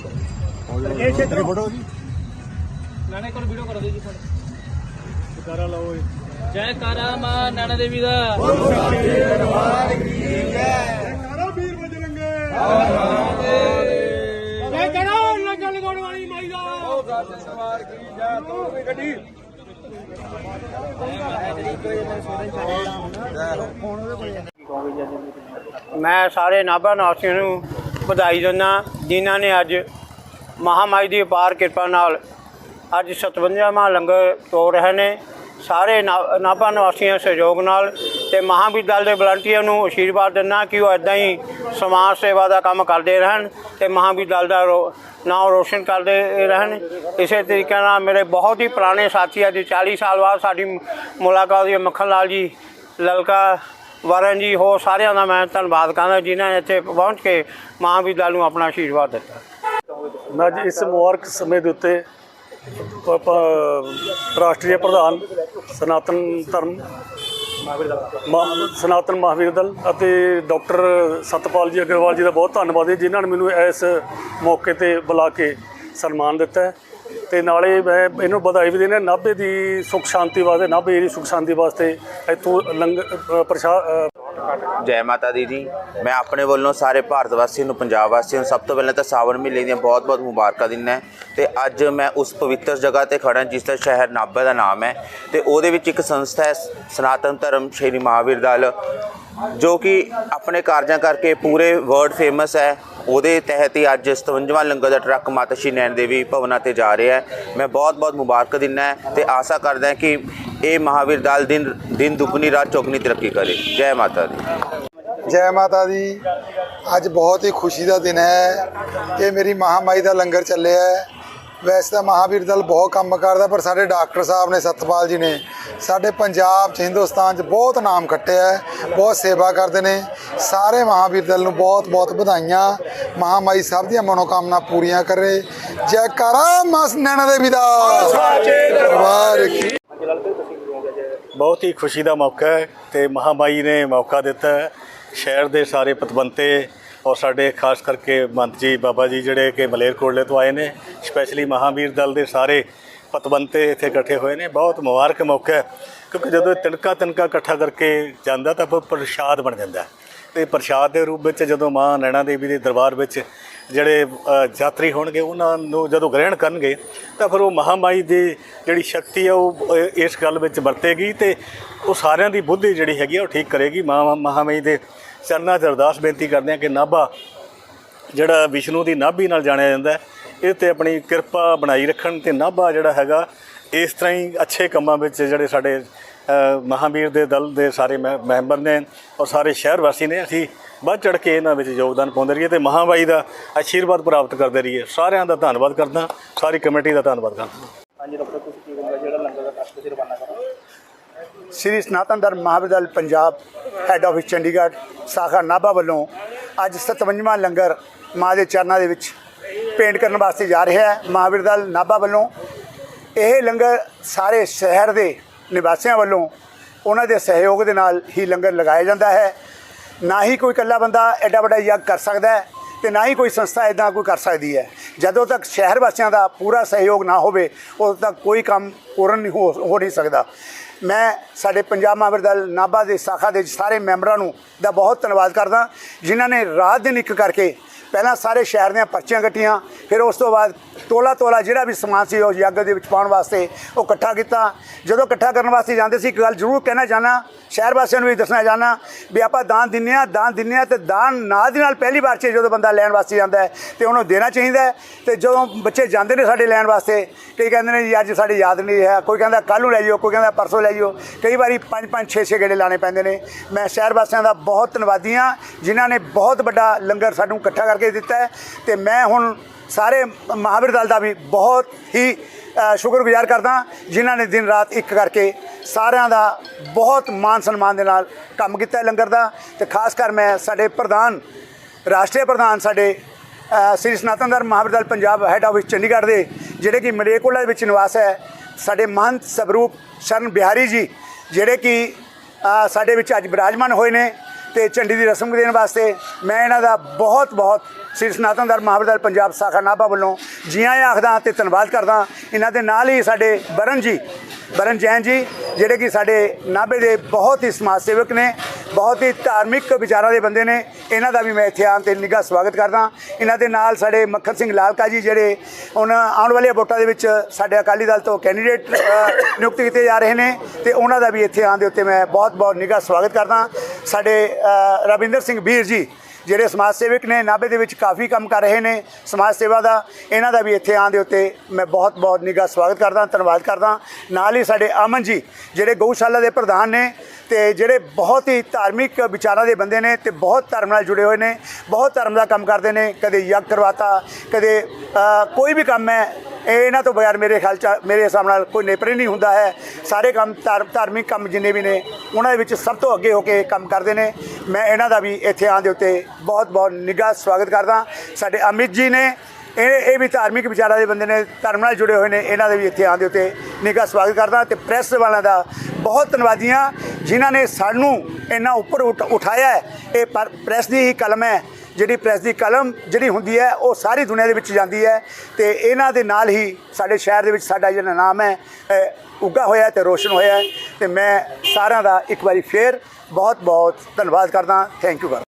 ਇਹ ਛੇਤਰ ਫੋਟੋ ਜੀ। ਨਾਨੇ ਕੋਲ ਵੀਡੀਓ ਕਰੋ ਜੀ ਤੁਹਾਡੇ ਕਰਾ ਲਓ ਓਏ। ਜੈ ਕਾਰਾ ਮਾਂ ਨਾਨਾ ਦੇਵੀ ਦਾ ਕਾਰਾ ਵੀਰ ਬਜਰੰਗੇ। ਜੈ ਕਰੋ ਲੱਗਣ ਲਗਾਉਣ ਵਾਲੀ ਮਾਈ ਦਾ। ਮੈਂ ਸਾਰੇ ਨਾਭਾ ਨਿਵਾਸੀਆਂ ਨੂੰ ਵਧਾਈ ਦਿੰਦਾ ਜਿਨ੍ਹਾਂ ਨੇ ਅੱਜ ਮਹਾਮਾਈ ਦੀ ਅਪਾਰ ਕਿਰਪਾ ਨਾਲ ਅੱਜ 57ਵਾਂ ਲੰਗਰ ਤੋੜ ਰਹੇ ਨੇ। ਸਾਰੇ ਨਾ- ਨਾਭਾ ਨਿਵਾਸੀਆਂ ਸਹਿਯੋਗ ਨਾਲ ਤੇ ਮਹਾਵੀਰ ਦੇ ਵਲੰਟੀਅਰ ਨੂੰ ਅਸ਼ੀਰਵਾਦ ਦਿੰਦਾ ਕਿ ਉਹ ਇਦਾਂ ਹੀ ਸਮਾਜ ਸੇਵਾ ਦਾ ਕੰਮ ਕਰਦੇ ਰਹਿਣ ਤੇ ਮਹਾਵੀਰ ਦਾ ਰੋ- ਨਾਮ ਰੋਸ਼ਨ ਕਰਦੇ ਰਹਿਣ। ਇਸੇ ਤਰੀਕੇ ਨਾਲ ਮੇਰੇ ਬਹੁਤ ਹੀ ਪੁਰਾਣੇ ਸਾਥੀ ਅੱਜ 40 ਸਾਲ ਬਾਅਦ ਸਾਡੀ ਮੁਲਾਕਾਤ ਹੋਈ ਮੱਖਣ ਲਾਲ ਜੀ, ਲਲਕਾ ਵਰਨ ਜੀ ਹੋ ਸਾਰਿਆਂ ਦਾ ਮੈਂ ਧੰਨਵਾਦ ਕਰਦਾ ਜਿਨ੍ਹਾਂ ਨੇ ਇੱਥੇ ਪਹੁੰਚ ਕੇ ਮਹਾਵੀਰ ਦਲ ਨੂੰ ਆਪਣਾ ਆਸ਼ੀਰਵਾਦ ਦਿੱਤਾ। ਮੈਂ ਅੱਜ ਇਸ ਮੁਬਾਰਕ ਸਮੇਂ ਦੇ ਉੱਤੇ ਰਾਸ਼ਟਰੀ ਪ੍ਰਧਾਨ ਸਨਾਤਨ ਧਰਮ ਸਨਾਤਨ ਮਹਾਵੀਰ ਦਲ ਅਤੇ ਡਾਕਟਰ ਸਤਪਾਲ ਜੀ ਅਗਰਵਾਲ ਜੀ ਦਾ ਬਹੁਤ ਧੰਨਵਾਦ ਹੈ, ਜਿਨ੍ਹਾਂ ਨੇ ਮੈਨੂੰ ਇਸ ਮੌਕੇ ਤੇ ਬੁਲਾ ਕੇ ਸਨਮਾਨ ਦਿੱਤਾ ਹੈ। ਤੇ ਨਾਲੇ ਮੈਂ ਇਹਨੂੰ ਵਧਾਈ ਵੀ ਦੇਣਾ ਨਾਭੇ ਦੀ ਸੁਖ ਸ਼ਾਂਤੀ ਵਾਸਤੇ, ਨਾਭੇ ਦੀ ਸੁਖ ਸ਼ਾਂਤੀ ਵਾਸਤੇ ਇੱਥੋਂ ਲੰਗਰ ਪ੍ਰਸ਼ਾਦ ਜੈ ਮਾਤਾ ਦੀ ਜੀ। ਮੈਂ ਆਪਣੇ ਵੱਲੋਂ ਸਾਰੇ ਭਾਰਤ ਵਾਸੀਆਂ ਨੂੰ, ਪੰਜਾਬ ਵਾਸੀਆਂ ਨੂੰ ਸਭ ਤੋਂ ਪਹਿਲਾਂ ਤਾਂ ਸਾਵਣ ਮਹੀਨੇ ਦੀਆਂ ਬਹੁਤ-ਬਹੁਤ ਮੁਬਾਰਕਾਂ ਦਿੰਦਾ ਹੈ। ਤੇ ਅੱਜ ਮੈਂ ਉਸ ਪਵਿੱਤਰ ਜਗ੍ਹਾ ਤੇ ਖੜਾ ਜਿਸ ਦਾ ਸ਼ਹਿਰ ਨਾਭਾ ਦਾ ਨਾਮ ਹੈ। ਤੇ ਉਹਦੇ ਵਿੱਚ ਇੱਕ ਸੰਸਥਾ ਹੈ, ਸਨਾਤਨ ਧਰਮ ਸ਼੍ਰੀ ਮਹਾਵੀਰ ਦਲ, ਜੋ ਕਿ ਆਪਣੇ ਕਾਰਜਾਂ ਕਰਕੇ ਪੂਰੇ ਵਰਲਡ ਫੇਮਸ ਹੈ। ਉਹਦੇ ਤਹਿਤ ਹੀ ਅੱਜ 57ਵਾਂ ਲੰਗਰ ਦਾ ਟਰੱਕ ਮਾਤਾ ਸ਼੍ਰੀ ਨੈਣ ਦੇਵੀ ਭਵਨਾਂ ਤੇ ਜਾ ਰਿਹਾ ਹੈ। ਮੈਂ ਬਹੁਤ-ਬਹੁਤ ਮੁਬਾਰਕ ਦਿੰਦਾ ਹੈ ਤੇ ਆਸ਼ਾ ਕਰਦਾ ਹਾਂ ਕਿ ਇਹ ਮਹਾਵੀਰ ਦਾਲ ਦਿਨ ਦਿਨ ਦੁੱਗਣੀ, ਰਾਤ ਚੌਗਣੀ ਤਰੱਕੀ ਕਰੇ। ਜੈ ਮਾਤਾ ਦੀ। ਜੈ ਮਾਤਾ ਦੀ। ਅੱਜ ਬਹੁਤ ਹੀ ਖੁਸ਼ੀ ਦਾ ਦਿਨ ਹੈ। ਕਿ ਮੇਰੀ ਮਹਾਮਾਈ ਦਾ ਲੰਗਰ ਚੱਲਿਆ ਹੈ। ਵੈਸੇ ਤਾਂ ਮਹਾਵੀਰ ਦਲ ਬਹੁਤ ਕੰਮ ਕਰਦਾ, ਪਰ ਸਾਡੇ ਡਾਕਟਰ ਸਾਹਿਬ ਨੇ, ਸਤਪਾਲ ਜੀ ਨੇ ਸਾਡੇ ਪੰਜਾਬ 'ਚ, ਹਿੰਦੁਸਤਾਨ 'ਚ ਬਹੁਤ ਨਾਮ ਖੱਟਿਆ ਬਹੁਤ ਸੇਵਾ ਕਰਦੇ ਨੇ। ਸਾਰੇ ਮਹਾਵੀਰ ਦਲ ਨੂੰ ਬਹੁਤ ਬਹੁਤ ਵਧਾਈਆਂ। ਮਹਾਮਾਈ ਸਭ ਦੀਆਂ ਮਨੋਕਾਮਨਾ ਪੂਰੀਆਂ ਕਰੇ। ਜੈਕਾਰਾ ਮਸ ਨੈਣਾ ਦੇਵੀ ਦਾ। ਦਰਬਾਰ ਕੀ ਬਹੁਤ ਹੀ ਖੁਸ਼ੀ ਦਾ ਮੌਕਾ ਹੈ ਤੇ ਮਹਾਮਾਈ ਨੇ ਮੌਕਾ ਦਿੱਤਾ ਹੈ। ਸ਼ਹਿਰ ਦੇ ਸਾਰੇ ਪਤਵੰਤੇ ਔਰ ਸਾਡੇ ਖਾਸ ਕਰਕੇ ਮੰਤ ਜੀ, ਬਾਬਾ ਜੀ ਜਿਹੜੇ ਕਿ ਮਲੇਰਕੋਟਲੇ ਤੋਂ ਆਏ ਨੇ ਸਪੈਸ਼ਲੀ ਮਹਾਵੀਰ ਦਲ ਦੇ ਸਾਰੇ ਪਤਵੰਤੇ ਇੱਥੇ ਇਕੱਠੇ ਹੋਏ ਨੇ। ਬਹੁਤ ਮੁਬਾਰਕ ਮੌਕਾ ਹੈ, ਕਿਉਂਕਿ ਜਦੋਂ ਇਹ ਤਿਣਕਾ ਤਿਣਕਾ ਇਕੱਠਾ ਕਰਕੇ ਜਾਂਦਾ ਤਾਂ ਫਿਰ ਪ੍ਰਸ਼ਾਦ ਬਣ ਜਾਂਦਾ। ਹੈ ਤੇ ਪ੍ਰਸ਼ਾਦ ਦੇ ਰੂਪ ਵਿੱਚ ਜਦੋਂ ਮਾਂ ਨੈਣਾ ਦੇਵੀ ਦੇ ਦਰਬਾਰ ਵਿੱਚ ਜਿਹੜੇ ਯਾਤਰੀ ਹੋਣਗੇ, ਉਹਨਾਂ ਨੂੰ ਜਦੋਂ ਗ੍ਰਹਿਣ ਕਰਨਗੇ, ਤਾਂ ਫਿਰ ਉਹ ਮਹਾਮਾਈ ਦੀ ਜਿਹੜੀ ਸ਼ਕਤੀ ਆ, ਉਹ ਇਸ ਗੱਲ ਵਿੱਚ ਵਰਤੇਗੀ ਤੇ ਉਹ ਸਾਰਿਆਂ ਦੀ ਬੁੱਧੀ ਜਿਹੜੀ ਹੈਗੀ ਆ, ਉਹ ਠੀਕ ਕਰੇਗੀ। ਮਾਂ, ਮਹਾਮਾਈ ਦੇ ਚਰਨਾਂ 'ਚ ਅਰਦਾਸ ਬੇਨਤੀ ਕਰਦੇ ਹਾਂ ਕਿ ਨਾਭਾ ਜਿਹੜਾ ਵਿਸ਼ਨੂੰ ਦੀ ਨਾਭੀ ਨਾਲ ਜਾਣਿਆ ਜਾਂਦਾ ਹੈ ਇਹ ਤੇ ਆਪਣੀ ਕਿਰਪਾ ਬਣਾਈ ਰੱਖਣ ਤੇ ਨਾਭਾ ਜਿਹੜਾ ਹੈਗਾ ਇਸ ਤਰ੍ਹਾਂ ਹੀ ਅੱਛੇ ਕੰਮਾਂ ਵਿੱਚ ਜਿਹੜੇ ਸਾਡੇ ਅ, ਮਹਾਵੀਰ ਦੇ ਦਲ ਦੇ ਸਾਰੇ ਮੈ- ਮੈਂਬਰ ਨੇ ਔਰ ਸਾਰੇ ਸ਼ਹਿਰ ਵਾਸੀ ਨੇ ਅਸੀਂ ਵੱਧ ਚੜ ਕੇ ਇਹਨਾਂ ਵਿੱਚ ਯੋਗਦਾਨ ਪਾਉਂਦੇ ਰਹੀਏ ਤੇ ਮਹਾਮਾਈ ਦਾ ਆਸ਼ੀਰਵਾਦ ਪ੍ਰਾਪਤ ਕਰਦੇ ਰਹੀਏ। ਸਾਰਿਆਂ ਦਾ ਧੰਨਵਾਦ ਕਰਦਾ ਸਾਰੀ ਕਮੇਟੀ ਦਾ ਧੰਨਵਾਦ ਕਰਦਾ। ਹਾਂਜੀ doctor Shri Sanatan Dharam Mahavir Punjab head office Chandigarh, ਸਾਖਾ ਨਾਭਾ ਵੱਲੋਂ ਅੱਜ 57ਵਾਂ ਲੰਗਰ ਮਾਂ ਦੇ ਚਰਨਾਂ ਦੇ ਵਿੱਚ ਪੇਂਟ ਕਰਨ ਵਾਸਤੇ ਜਾ ਰਿਹਾ ਹੈ। ਮਹਾਵੀਰ ਨਾਭਾ ਵੱਲੋਂ ਇਹ ਲੰਗਰ ਸਾਰੇ ਸ਼ਹਿਰ ਦੇ ਨਿਵਾਸੀਆਂ ਵੱਲੋਂ ਉਹਨਾਂ ਦੇ ਸਹਿਯੋਗ ਦੇ ਨਾਲ ਹੀ ਲੰਗਰ ਲਗਾਇਆ ਜਾਂਦਾ ਹੈ। ਨਾ ਹੀ ਕੋਈ ਇਕੱਲਾ ਬੰਦਾ ਐਡਾ ਵੱਡਾ ਯੱਗ ਕਰ ਸਕਦਾ ਹੈ ਤੇ ਨਾ ਹੀ ਕੋਈ ਸੰਸਥਾ ਇਦਾਂ ਕੋਈ ਕਰ ਸਕਦੀ ਹੈ। ਜਦੋਂ ਤੱਕ ਸ਼ਹਿਰ ਵਾਸੀਆਂ ਦਾ ਪੂਰਾ ਸਹਿਯੋਗ ਨਾ ਹੋਵੇ, ਉਦੋਂ ਤੱਕ ਕੋਈ ਕੰਮ ਪੂਰਨ ਨਹੀਂ ਹੋ ਹੋ ਨਹੀਂ ਸਕਦਾ। ਮੈਂ ਸਾਡੇ ਪੰਜਾਬ ਮਹਾਂਵੀਰ ਦਲ ਨਾਭਾ ਦੇ ਸਾਖਾ ਦੇ ਸਾਰੇ ਮੈਂਬਰਾਂ ਨੂੰ ਦਾ ਬਹੁਤ ਧੰਨਵਾਦ ਕਰਦਾ, ਜਿਨ੍ਹਾਂ ਨੇ ਰਾਤ ਦਿਨ ਇੱਕ ਕਰਕੇ ਪਹਿਲਾਂ ਸਾਰੇ ਸ਼ਹਿਰ ਦੀਆਂ ਪਰਚੀਆਂ ਕੱਟੀਆਂ, ਫਿਰ ਉਸ ਤੋਂ ਬਾਅਦ ਤੋਲਾ ਤੋਲਾ ਜਿਹੜਾ ਵੀ ਸਮਾਨ ਸੀ ਉਹ ਯੱਗ ਦੇ ਵਿੱਚ ਪਾਉਣ ਵਾਸਤੇ ਉਹ ਇਕੱਠਾ ਕੀਤਾ। ਜਦੋਂ ਇਕੱਠਾ ਕਰਨ ਵਾਸਤੇ ਜਾਂਦੇ ਸੀ, ਇੱਕ ਗੱਲ ਜ਼ਰੂਰ ਕਹਿਣਾ ਚਾਹਨਾ ਸ਼ਹਿਰ ਵਾਸੀਆਂ ਨੂੰ ਵੀ ਦੱਸਣਾ ਚਾਹਨਾ ਵੀ ਆਪਾਂ ਦਾਨ ਦਿੰਨੇ ਆ ਦਾਨ ਦਿੰਨੇ ਆ ਤੇ ਦਾਨ ਨਾਲ ਦੀ ਨਾਲ ਪਹਿਲੀ ਵਾਰ 'ਚ ਜਦੋਂ ਬੰਦਾ ਲੈਣ ਵਾਸਤੇ ਜਾਂਦਾ ਹੈ ਤੇ ਉਹਨੂੰ ਦੇਣਾ ਚਾਹੀਦਾ ਹੈ। ਤੇ ਜਦੋਂ ਬੱਚੇ ਜਾਂਦੇ ਨੇ ਸਾਡੇ ਲੈਣ ਵਾਸਤੇ, ਕਈ ਕਹਿੰਦੇ ਨੇ ਜੀ, ਅੱਜ ਸਾਡੇ ਯਾਦ ਨਹੀਂ ਰਿਹਾ, ਕੋਈ ਕਹਿੰਦਾ ਕੱਲ੍ਹ ਨੂੰ ਲੈ ਜਿਓ ਕੋਈ ਕਹਿੰਦਾ ਪਰਸੋਂ ਲੈ ਜਿਓ ਕਈ ਵਾਰੀ ਪੰਜ ਪੰਜ, ਛੇ ਛੇ ਗੇੜੇ ਲਾਣੇ ਪੈਂਦੇ ਨੇ। ਮੈਂ ਸ਼ਹਿਰ ਵਾਸੀਆਂ ਦਾ ਬਹੁਤ ਧੰਨਵਾਦੀ ਹਾਂ, ਜਿਨ੍ਹਾਂ ਨੇ ਬਹੁਤ ਵੱਡਾ ਲੰਗਰ ਸਾਨੂੰ ਇਕੱਠਾ ਕਰ ਕਰਕੇ ਦਿੱਤਾ ਹੈ ਤੇ ਮੈਂ ਹੁਣ ਸਾਰੇ ਮਹਾਵੀਰ ਦਲ ਦਾ ਵੀ ਬਹੁਤ ਹੀ ਸ਼ੁਕਰਗੁਜ਼ਾਰ ਕਰਦਾ ਜਿਨ੍ਹਾਂ ਨੇ ਦਿਨ ਰਾਤ ਇੱਕ ਕਰਕੇ ਸਾਰਿਆਂ ਦਾ ਬਹੁਤ ਮਾਨ ਸਨਮਾਨ ਦੇ ਨਾਲ ਕੰਮ ਕੀਤਾ ਲੰਗਰ ਦਾ ਤੇ ਖਾਸ ਕਰ ਮੈਂ ਸਾਡੇ ਪ੍ਰਧਾਨ, ਰਾਸ਼ਟਰੀ ਪ੍ਰਧਾਨ ਸਾਡੇ ਸ੍ਰੀ ਸਨਾਤਨ ਧਰਮ ਮਹਾਵੀਰ ਦਲ ਪੰਜਾਬ ਹੈੱਡ ਆਫਿਸ ਚੰਡੀਗੜ੍ਹ ਦੇ, ਜਿਹੜੇ ਕਿ ਮਲੇਰਕੋਟਲਾ ਦੇ ਵਿੱਚ ਨਿਵਾਸ ਹੈ, ਸਾਡੇ ਮਹੰਤ ਸਵਰੂਪ ਸ਼ਰਨ ਬਿਹਾਰੀ ਜੀ, ਜਿਹੜੇ ਕਿ ਸਾਡੇ ਵਿੱਚ ਅੱਜ ਬਿਰਾਜਮਾਨ ਹੋਏ ਨੇ ਤੇ ਝੰਡੀ ਦੀ ਰਸਮ ਦੇਣ ਵਾਸਤੇ ਮੈਂ ਇਹਨਾਂ ਦਾ ਬਹੁਤ ਬਹੁਤ ਸ੍ਰੀ ਸਨਾਤਨ ਧਰਮ ਮਹਾਵਿਦਿਆਲਾ ਪੰਜਾਬ ਸਾਖਾ ਨਾਭਾ ਵੱਲੋਂ ਜੀਆਂ ਆਖਦਾ ਤੇ ਧੰਨਵਾਦ ਕਰਦਾ। ਇਹਨਾਂ ਦੇ ਨਾਲ ਹੀ ਸਾਡੇ ਬਰਨ ਜੀ ਬਰਨ ਜੈਨ ਜੀ, ਜਿਹੜੇ ਕਿ ਸਾਡੇ ਨਾਭੇ ਦੇ ਬਹੁਤ ਹੀ ਸਮਾਜ ਸੇਵਕ ਨੇ ਬਹੁਤ ਹੀ ਧਾਰਮਿਕ ਵਿਚਾਰਾਂ ਦੇ ਬੰਦੇ ਨੇ। ਇਹਨਾਂ ਦਾ ਵੀ ਮੈਂ ਇੱਥੇ ਆਉਣ ਤੇ ਨਿੱਘਾ ਸਵਾਗਤ ਕਰਦਾ। ਇਹਨਾਂ ਦੇ ਨਾਲ ਸਾਡੇ ਮੱਖਣ ਸਿੰਘ ਲਾਲਕਾ ਜੀ ਜਿਹੜੇ ਉਹਨਾਂ ਆਉਣ ਵਾਲੀਆਂ ਵੋਟਾਂ ਦੇ ਵਿੱਚ ਸਾਡੇ ਅਕਾਲੀ ਦਲ ਤੋਂ ਕੈਂਡੀਡੇਟ ਨਿਯੁਕਤ ਕੀਤੇ ਜਾ ਰਹੇ ਨੇ ਤੇ ਉਹਨਾਂ ਦਾ ਵੀ ਇੱਥੇ ਆਉਣ ਦੇ ਉੱਤੇ ਮੈਂ ਬਹੁਤ ਬਹੁਤ ਨਿੱਘਾ ਸਵਾਗਤ ਕਰਦਾ। ਸਾਡੇ ਰਵਿੰਦਰ ਸਿੰਘ ਵੀਰ ਜੀ ਜਿਹੜੇ ਸਮਾਜ ਸੇਵਕ ਨੇ, ਨਾਭੇ ਦੇ ਵਿੱਚ ਕਾਫੀ ਕੰਮ ਕਰ ਰਹੇ ਨੇ ਸਮਾਜ ਸੇਵਾ ਦਾ, ਇਹਨਾਂ ਦਾ ਵੀ ਇੱਥੇ ਆਉਣ ਦੇ ਉੱਤੇ ਮੈਂ ਬਹੁਤ ਬਹੁਤ ਨਿੱਘਾ ਸਵਾਗਤ ਕਰਦਾ, ਧੰਨਵਾਦ ਕਰਦਾ। ਨਾਲ ਹੀ ਸਾਡੇ ਅਮਨ ਜੀ ਜਿਹੜੇ ਗਊਸ਼ਾਲਾ ਦੇ ਪ੍ਰਧਾਨ ਨੇ ਤੇ ਜਿਹੜੇ ਬਹੁਤ ਹੀ ਧਾਰਮਿਕ ਵਿਚਾਰਾਂ ਦੇ ਬੰਦੇ ਨੇ ਤੇ ਬਹੁਤ ਧਰਮ ਨਾਲ ਜੁੜੇ ਹੋਏ ਨੇ, ਬਹੁਤ ਧਰਮ ਦਾ ਕੰਮ ਕਰਦੇ ਨੇ, ਕਦੇ ਯੱਗ ਕਰਵਾਤਾ, ਕਦੇ ਕੋਈ ਵੀ ਕੰਮ ਹੈ, ਇਹ ਇਹਨਾਂ ਤੋਂ ਬਗੈਰ ਮੇਰੇ ਖਿਆਲ ਚ, ਮੇਰੇ ਹਿਸਾਬ ਨਾਲ ਕੋਈ ਨੇਪਰੇ ਨਹੀਂ ਹੁੰਦਾ ਹੈ। ਸਾਰੇ ਕੰਮ ਧਾਰ- ਧਾਰਮਿਕ ਕੰਮ ਜਿੰਨੇ ਵੀ ਨੇ, ਉਹਨਾਂ ਦੇ ਵਿੱਚ ਸਭ ਤੋਂ ਅੱਗੇ ਹੋ ਕੇ ਕੰਮ ਕਰਦੇ ਨੇ। ਮੈਂ ਇਹਨਾਂ ਦਾ ਵੀ ਇੱਥੇ ਆਉਣ ਦੇ ਉੱਤੇ ਬਹੁਤ ਬਹੁਤ ਨਿੱਘਾ ਸਵਾਗਤ ਕਰਦਾ। ਸਾਡੇ ਅਮਿਤ ਜੀ ਨੇ, ਇਹ ਇਹ ਵੀ ਧਾਰਮਿਕ ਵਿਚਾਰਾਂ ਦੇ ਬੰਦੇ ਨੇ, ਧਰਮ ਨਾਲ ਜੁੜੇ ਹੋਏ ਨੇ, ਇਹਨਾਂ ਦੇ ਵੀ ਇੱਥੇ ਆਉਣ ਦੇ ਉੱਤੇ ਨਿੱਘਾ ਸਵਾਗਤ ਕਰਦਾ ਤੇ ਪ੍ਰੈਸ ਵਾਲਿਆਂ ਦਾ ਬਹੁਤ ਧੰਨਵਾਦੀਆਂ ਜਿਨ੍ਹਾਂ ਨੇ ਸਾਨੂੰ ਇੰਨਾ ਉੱਪਰ ਉਠ- ਉਠਾਇਆ ਹੈ ਇਹ ਪਰ ਪ੍ਰੈਸ ਦੀ ਹੀ ਕਲਮ ਹੈ ਜਿਹੜੀ ਪ੍ਰੈਸ ਦੀ ਕਲਮ ਜਿਹੜੀ ਹੁੰਦੀ ਹੈ ਉਹ ਸਾਰੀ ਦੁਨੀਆ ਦੇ ਵਿੱਚ ਜਾਂਦੀ ਹੈ ਤੇ ਇਹਨਾਂ ਦੇ ਨਾਲ ਹੀ ਸਾਡੇ ਸ਼ਹਿਰ ਦੇ ਵਿੱਚ ਸਾਡਾ ਜਿਹੜਾ ਨਾਮ ਹੈ ਅ, ਉੱਗਾ ਹੋਇਆ ਹੈ ਤੇ ਰੋਸ਼ਨ ਹੋਇਆ ਹੈ ਤੇ ਮੈਂ ਸਾਰਿਆਂ ਦਾ ਇੱਕ ਵਾਰੀ ਫੇਰ ਬਹੁਤ ਬਹੁਤ ਧੰਨਵਾਦ ਕਰਦਾ ਥੈਂਕ ਯੂ